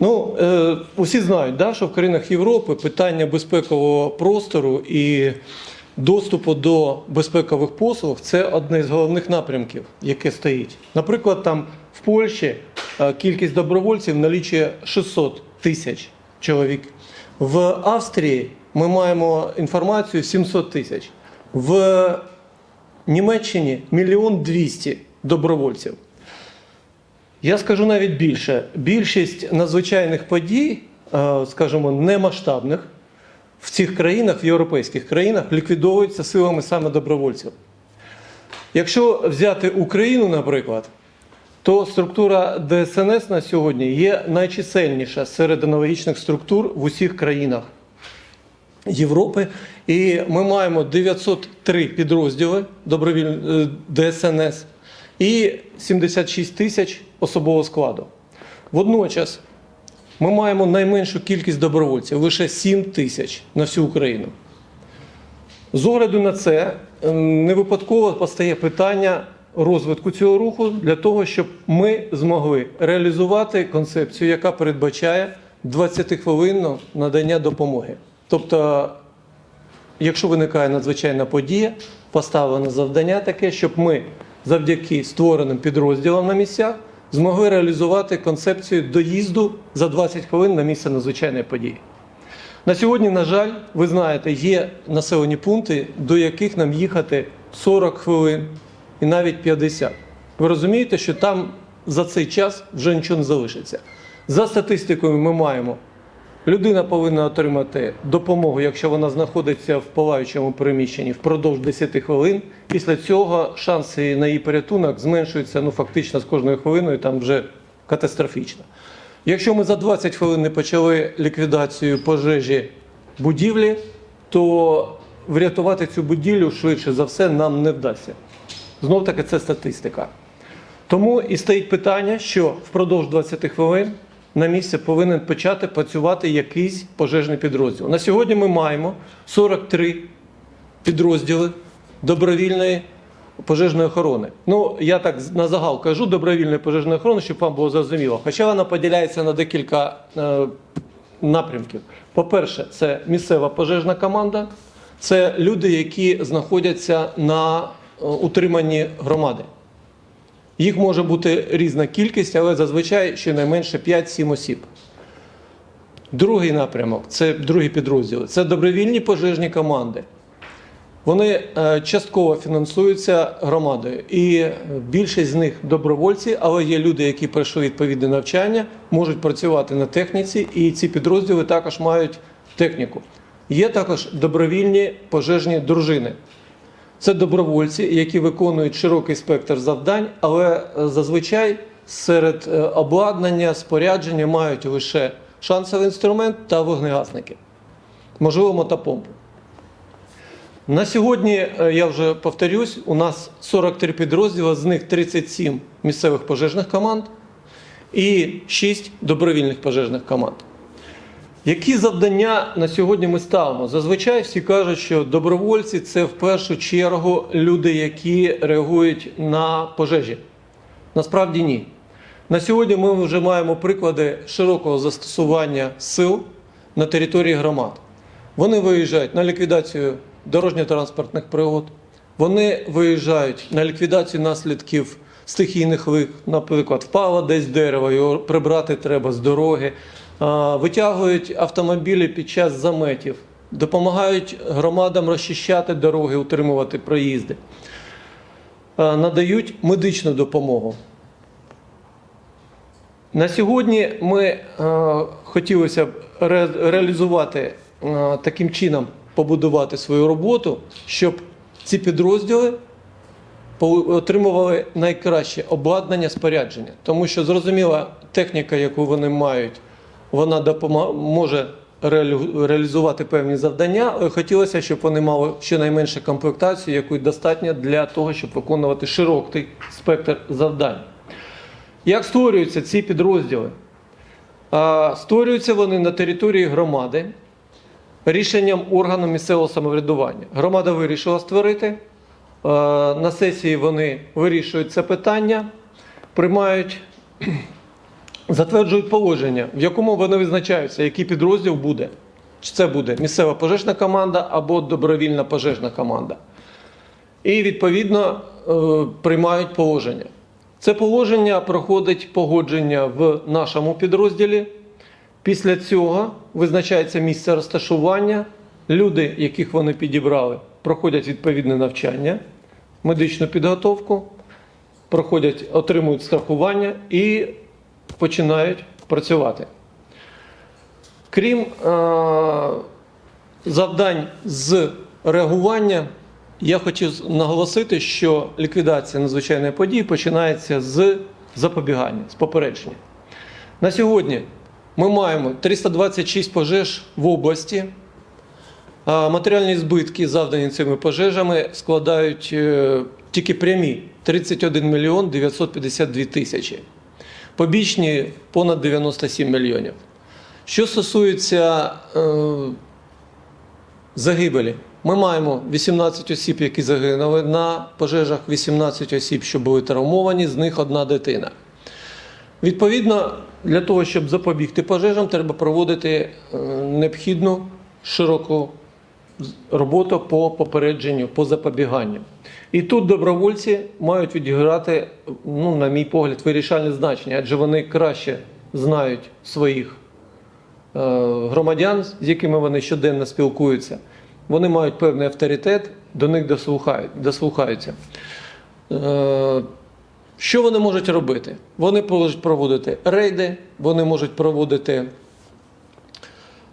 Ну, е, усі знають, да, що в країнах Європи питання безпекового простору і доступу до безпекових послуг це одне з головних напрямків, яке стоїть. Наприклад, там в Польщі е, кількість добровольців налічує 600 тисяч чоловік. В Австрії ми маємо інформацію 700 тисяч. В Німеччині мільйон двісті добровольців. Я скажу навіть більше. Більшість надзвичайних подій, е, скажімо, немасштабних в цих країнах, в європейських країнах, ліквідовуються силами саме добровольців. Якщо взяти Україну, наприклад, то структура ДСНС на сьогодні є найчисельніша серед аналогічних структур в усіх країнах Європи. І ми маємо 903 підрозділи добровіль... е, ДСНС і 76 тисяч особового складу. Водночас ми маємо найменшу кількість добровольців лише 7 тисяч на всю Україну. З огляду на це ем, не випадково постає питання розвитку цього руху для того, щоб ми змогли реалізувати концепцію, яка передбачає 20-хвилинне надання допомоги. Тобто, якщо виникає надзвичайна подія, поставлено завдання таке, щоб ми завдяки створеним підрозділам на місцях змогли реалізувати концепцію доїзду за 20 хвилин на місце надзвичайної події. На сьогодні, на жаль, ви знаєте, є населені пункти, до яких нам їхати 40 хвилин і навіть 50. Ви розумієте, що там за цей час вже нічого не залишиться. За статистикою, ми маємо. Людина повинна отримати допомогу, якщо вона знаходиться в палаючому приміщенні впродовж 10 хвилин. Після цього шанси на її порятунок зменшуються ну, фактично з кожною хвилиною, там вже катастрофічно. Якщо ми за 20 хвилин не почали ліквідацію пожежі будівлі, то врятувати цю будівлю швидше за все нам не вдасться. Знов таки це статистика. Тому і стоїть питання, що впродовж 20 хвилин на місці повинен почати працювати якийсь пожежний підрозділ. На сьогодні ми маємо 43 підрозділи добровільної пожежної охорони. Ну, я так на загал кажу добровільної пожежної охорони, щоб вам було зрозуміло. Хоча вона поділяється на декілька е, напрямків. По-перше, це місцева пожежна команда, це люди, які знаходяться на е, утриманні громади. Їх може бути різна кількість, але зазвичай щонайменше 5-7 осіб. Другий напрямок це другі підрозділи. Це добровільні пожежні команди. Вони е, частково фінансуються громадою. І більшість з них добровольці, але є люди, які пройшли відповідне навчання, можуть працювати на техніці, і ці підрозділи також мають техніку. Є також добровільні пожежні дружини. Це добровольці, які виконують широкий спектр завдань, але е, зазвичай серед е, обладнання, спорядження мають лише шансовий інструмент та вогнегасники, можливо, мотопомпу. На сьогодні, е, я вже повторюсь, у нас 43 підрозділи, з них 37 місцевих пожежних команд і 6 добровільних пожежних команд. Які завдання на сьогодні ми ставимо? Зазвичай всі кажуть, що добровольці це в першу чергу люди, які реагують на пожежі. Насправді ні. На сьогодні ми вже маємо приклади широкого застосування сил на території громад. Вони виїжджають на ліквідацію дорожньо-транспортних пригод, вони виїжджають на ліквідацію наслідків стихійних лих, наприклад, впало десь дерево, його прибрати треба з дороги, витягують автомобілі під час заметів, допомагають громадам розчищати дороги, утримувати проїзди, надають медичну допомогу. На сьогодні ми хотілося б реалізувати таким чином, побудувати свою роботу, щоб ці підрозділи отримували найкраще обладнання спорядження. Тому що зрозуміла техніка, яку вони мають, вона допома- може реалю- реалізувати певні завдання, хотілося, щоб вони мали щонайменше комплектацію, яку достатньо для того, щоб виконувати широкий спектр завдань. Як створюються ці підрозділи? Створюються вони на території громади рішенням органу місцевого самоврядування. Громада вирішила створити. е, На сесії вони вирішують це питання, приймають затверджують положення, в якому вони визначаються, який підрозділ буде. Чи це буде місцева пожежна команда або добровільна пожежна команда. І відповідно е, приймають положення. Це положення проходить погодження в нашому підрозділі. Після цього визначається місце розташування. Люди, яких вони підібрали, проходять відповідне навчання, медичну підготовку, проходять, отримують страхування і починають працювати. Крім е, завдань з реагування, я хотів наголосити, що ліквідація надзвичайної події починається з запобігання, з попередження. На сьогодні ми маємо 326 пожеж в області. А Матеріальні збитки, завдані цими пожежами, складають е, тільки прямі 31 мільйон 952 тисячі. Побічні понад 97 мільйонів. Що стосується е, загибелі, ми маємо 18 осіб, які загинули на пожежах, 18 осіб, що були травмовані, з них одна дитина. Відповідно, для того, щоб запобігти пожежам, треба проводити е, необхідну широку роботу по попередженню, по запобіганню. І тут добровольці мають відіграти, ну, на мій погляд, вирішальне значення, адже вони краще знають своїх е, громадян, з якими вони щоденно спілкуються. Вони мають певний авторитет, до них дослухають, дослухаються. Е, Що вони можуть робити? Вони можуть проводити рейди, вони можуть проводити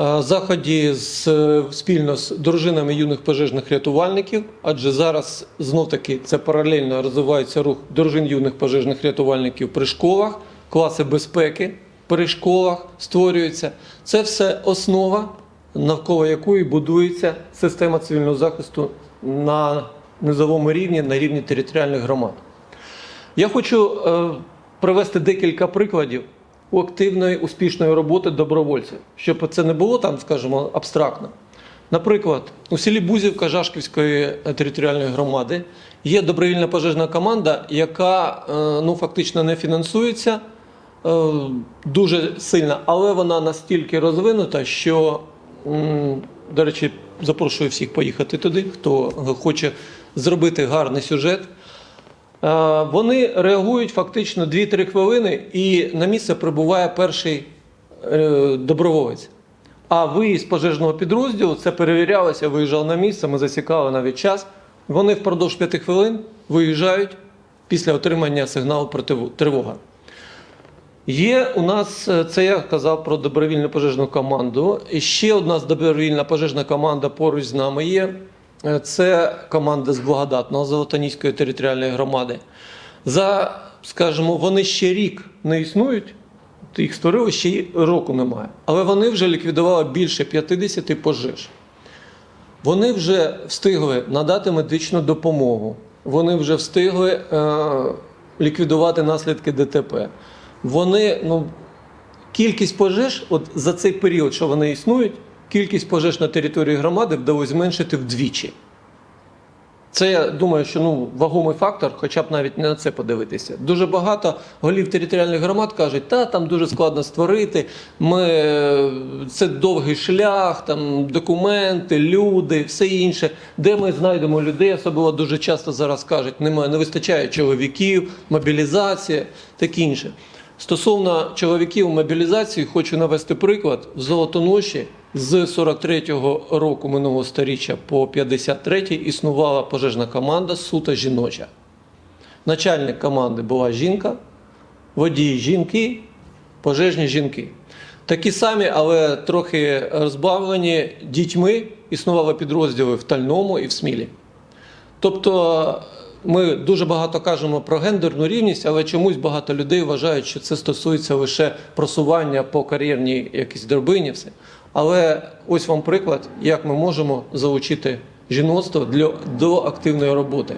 е, заходи з, спільно з дружинами юних пожежних рятувальників, адже зараз знов таки це паралельно розвивається рух дружин юних пожежних рятувальників при школах, класи безпеки при школах створюються. Це все основа, навколо якої будується система цивільного захисту на низовому рівні, на рівні територіальних громад. Я хочу е, привести декілька прикладів у активної успішної роботи добровольців, щоб це не було там, скажімо, абстрактно. Наприклад, у селі Бузівка Жашківської е, територіальної громади є добровільна пожежна команда, яка е, ну, фактично не фінансується е, дуже сильно, але вона настільки розвинута, що, до речі, запрошую всіх поїхати туди, хто хоче зробити гарний сюжет. Е, Вони реагують фактично 2-3 хвилини, і на місце прибуває перший е, доброволець. А виїзд пожежного підрозділу це перевірялося, виїжджав на місце, ми засікали навіть час. Вони впродовж 5 хвилин виїжджають після отримання сигналу про тривога. Є у нас, е, це я казав про добровільну пожежну команду. І ще одна добровільна пожежна команда поруч з нами є. Це команда з благодатного Золотоніської територіальної громади. За, скажімо, вони ще рік не існують, їх створили ще й року немає. Але вони вже ліквідували більше 50 пожеж. Вони вже встигли надати медичну допомогу. Вони вже встигли е, ліквідувати наслідки ДТП. Вони, ну, кількість пожеж, от за цей період, що вони існують, кількість пожеж на території громади вдалося зменшити вдвічі. Це я думаю, що ну вагомий фактор, хоча б навіть не на це подивитися. Дуже багато голів територіальних громад кажуть, та там дуже складно створити. Ми це довгий шлях, там документи, люди, все інше. Де ми знайдемо людей, особливо дуже часто зараз кажуть, немає, не вистачає чоловіків, мобілізація, таке інше. Стосовно чоловіків мобілізації, хочу навести приклад в Золотоноші з 43-го року минулого сторіччя по 53-й існувала пожежна команда суто жіноча. Начальник команди була жінка, водії жінки, пожежні жінки. Такі самі, але трохи розбавлені дітьми існували підрозділи в Тальному і в Смілі. Тобто ми дуже багато кажемо про гендерну рівність, але чомусь багато людей вважають, що це стосується лише просування по кар'єрній якійсь драбині. Все. Але ось вам приклад, як ми можемо залучити жіноцтво для, до активної роботи.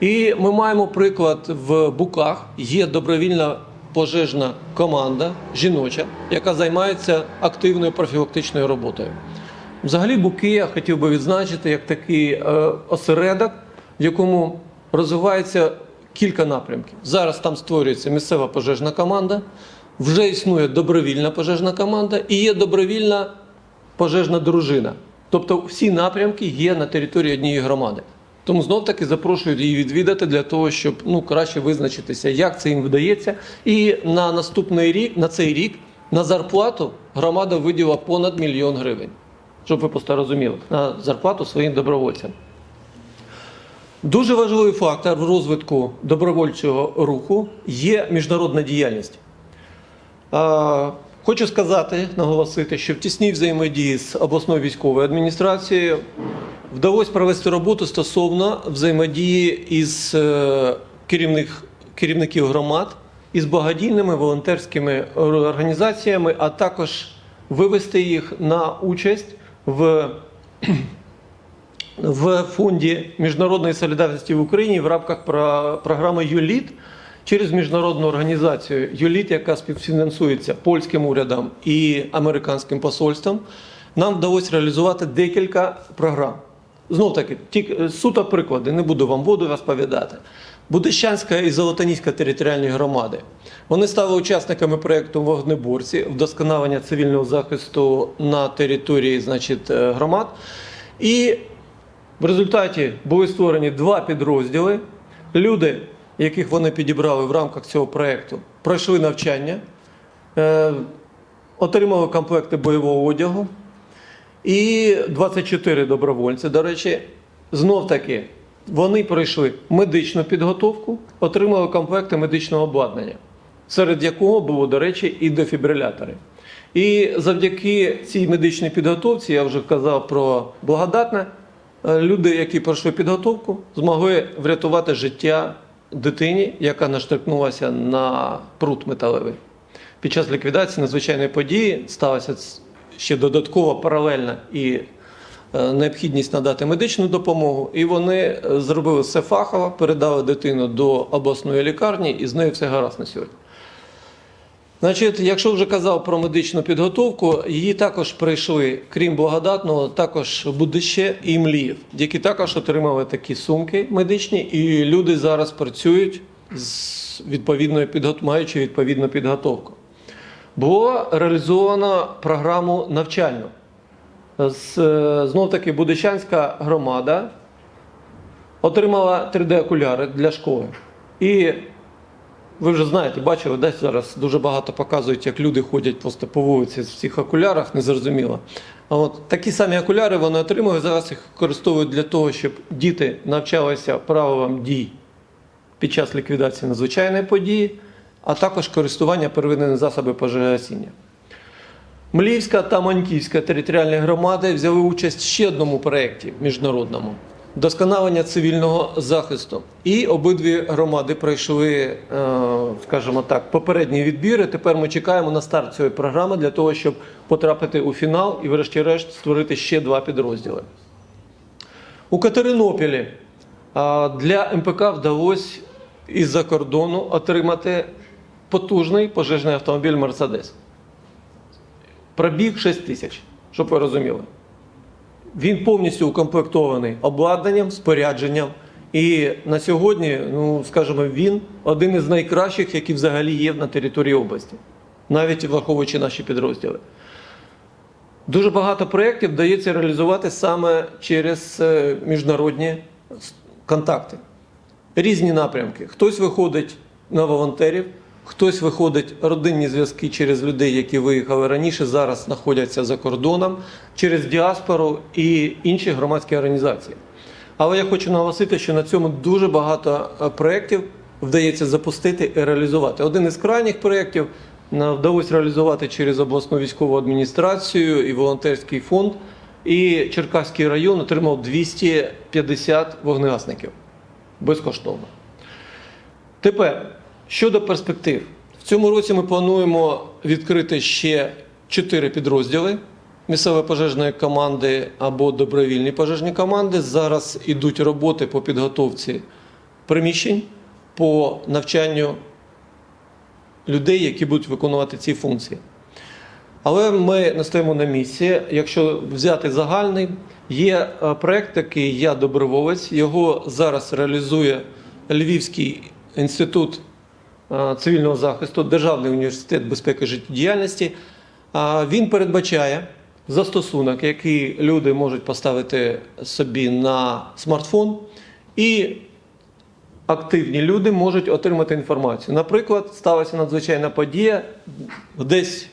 І ми маємо приклад в Буках. Є добровільна пожежна команда жіноча, яка займається активною профілактичною роботою. Взагалі, Буки я хотів би відзначити як такий е, осередок, в якому розвивається кілька напрямків. Зараз там створюється місцева пожежна команда. Вже існує добровільна пожежна команда і є добровільна пожежна дружина. Тобто всі напрямки є на території однієї громади. Тому знов таки запрошую її відвідати для того, щоб ну, краще визначитися, як це їм вдається. І на наступний рік, на цей рік, на зарплату громада виділа понад мільйон гривень. Щоб ви просто розуміли, на зарплату своїм добровольцям. Дуже важливий фактор в розвитку добровольчого руху є міжнародна діяльність. Хочу сказати, наголосити, що в тісній взаємодії з обласною військовою адміністрацією вдалося провести роботу стосовно взаємодії із е, керівних, керівників громад, із благодійними волонтерськими організаціями, а також вивести їх на участь в в фонді міжнародної солідарності в Україні в рамках програми ЮЛІТ через міжнародну організацію ЮЛІТ, яка співфінансується польським урядом і американським посольством. Нам вдалося реалізувати декілька програм. Знов таки, тільки суто приклади, не буду вам воду розповідати. Будищанська і Золотоніська територіальні громади. Вони стали учасниками проєкту Вогнеборці вдосконалення цивільного захисту на території значить, е, громад. І в результаті були створені два підрозділи. Люди, яких вони підібрали в рамках цього проєкту, пройшли навчання, е, отримали комплекти бойового одягу. І 24 добровольці, до речі, знов таки вони пройшли медичну підготовку, отримали комплекти медичного обладнання, серед якого було, до речі, і дефібрилятори. І завдяки цій медичній підготовці, я вже казав про благодатне, е, люди, які пройшли підготовку, змогли врятувати життя дитині, яка наштрикнулася на прут металевий. Під час ліквідації надзвичайної події сталася ще додаткова паралельна і е, необхідність надати медичну допомогу. І вони е, зробили все фахово, передали дитину до обласної лікарні, і з нею все гаразд на сьогодні. Значить, якщо вже казав про медичну підготовку, її також прийшли, крім благодатного, також Будище і Мліїв, які також отримали такі сумки медичні, і люди зараз працюють з відповідною підгот... маючи відповідну підготовку. Було реалізовано програму навчальну. Е, знов таки Будищанська громада отримала 3D-окуляри для школи. І ви вже знаєте, бачили, десь зараз дуже багато показують, як люди ходять просто по вулиці в цих окулярах, незрозуміло. А от такі самі окуляри вони отримали, зараз їх використовують для того, щоб діти навчалися правилам дій під час ліквідації надзвичайної події, а також користування первинними засобами пожежогасіння. Мліївська та Маньківська територіальні громади взяли участь в ще одному проєкті міжнародному вдосконалення цивільного захисту. І обидві громади пройшли, е, скажімо так, попередні відбіри. Тепер ми чекаємо на старт цієї програми для того, щоб потрапити у фінал і, врешті-решт, створити ще два підрозділи. У Катеринополі для МПК вдалося із-за кордону отримати потужний пожежний автомобіль Мерседес. Пробіг 6 тисяч, щоб ви розуміли. Він повністю укомплектований обладнанням, спорядженням. І на сьогодні, ну скажімо, він один із найкращих, які взагалі є на території області, навіть враховуючи наші підрозділи. Дуже багато проєктів вдається реалізувати саме через е, міжнародні контакти. Різні напрямки. Хтось виходить на волонтерів, хтось виходить родинні зв'язки через людей, які виїхали раніше, зараз знаходяться за кордоном, через діаспору і інші громадські організації. Але я хочу наголосити, що на цьому дуже багато е, проєктів вдається запустити і реалізувати. Один із крайніх проєктів вдалося реалізувати через обласну військову адміністрацію і волонтерський фонд. І Черкаський район отримав 250 вогнегасників безкоштовно. Тепер щодо перспектив, в цьому році ми плануємо відкрити ще 4 підрозділи місцевої пожежної команди або добровільні пожежні команди. Зараз ідуть роботи по підготовці приміщень, по навчанню людей, які будуть виконувати ці функції. Але ми не стоїмо на місці. Якщо взяти загальний, є е, проект такий Я доброволець. Його зараз реалізує Львівський інститут цивільного захисту, Державний університет безпеки життєдіяльності. Він передбачає застосунок, який люди можуть поставити собі на смартфон, і активні люди можуть отримати інформацію. Наприклад, сталася надзвичайна подія десь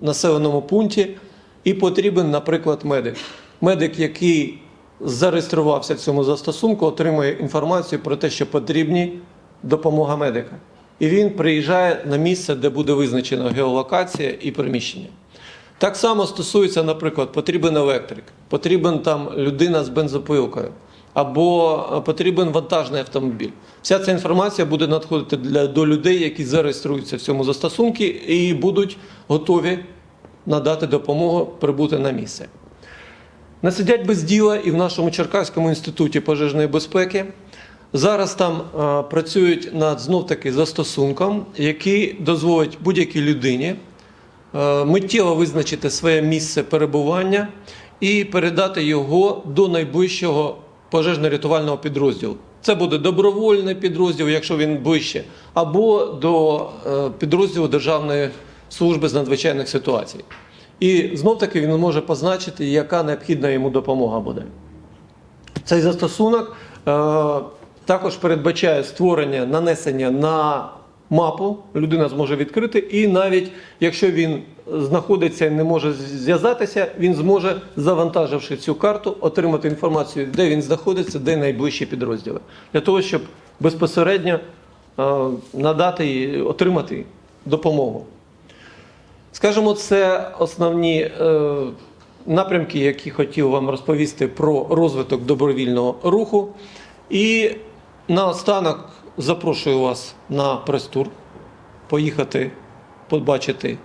в населеному пункті, і потрібен, наприклад, медик. Медик, який зареєструвався в цьому застосунку, отримує інформацію про те, що потрібні допомога медика. І він приїжджає на місце, де буде визначена геолокація і приміщення. Так само стосується, наприклад, потрібен електрик, потрібен там людина з бензопилкою, або е, потрібен вантажний автомобіль. Вся ця інформація буде надходити для, до людей, які зареєструються в цьому застосунку і будуть готові надати допомогу прибути на місце. Не сидять без діла і в нашому Черкаському інституті пожежної безпеки. Зараз там е, працюють над знов таки застосунком, який дозволить будь-якій людині е, миттєво визначити своє місце перебування і передати його до найближчого пожежно-рятувального підрозділу. Це буде добровольний підрозділ, якщо він ближче, або до е, підрозділу Державної служби з надзвичайних ситуацій. І знов таки він може позначити, яка необхідна йому допомога буде. Цей застосунок е, також передбачає створення, нанесення на мапу. Людина зможе відкрити, і навіть якщо він знаходиться і не може зв'язатися, він зможе, завантаживши цю карту, отримати інформацію, де він знаходиться, де найближчі підрозділи, для того, щоб безпосередньо е, надати отримати допомогу. Скажімо, це основні е, напрямки, які хотів вам розповісти про розвиток добровільного руху. І наостанок запрошую вас на прес-тур, поїхати, побачити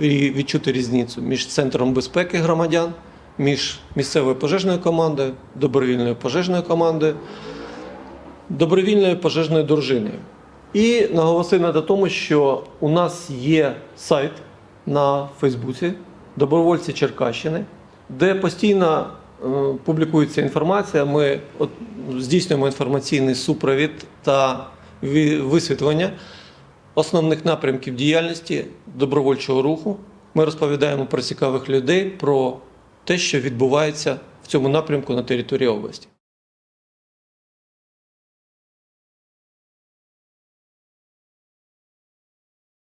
і відчути різницю між центром безпеки громадян, між місцевою пожежною командою, добровільною пожежною командою, добровільною пожежною дружиною. І наголосив на тому, що у нас є сайт на Фейсбуці Добровольці Черкащини, де постійно публікується інформація. Ми здійснюємо інформаційний супровід та висвітлення основних напрямків діяльності добровольчого руху. Ми розповідаємо про цікавих людей, про те, що відбувається в цьому напрямку на території області.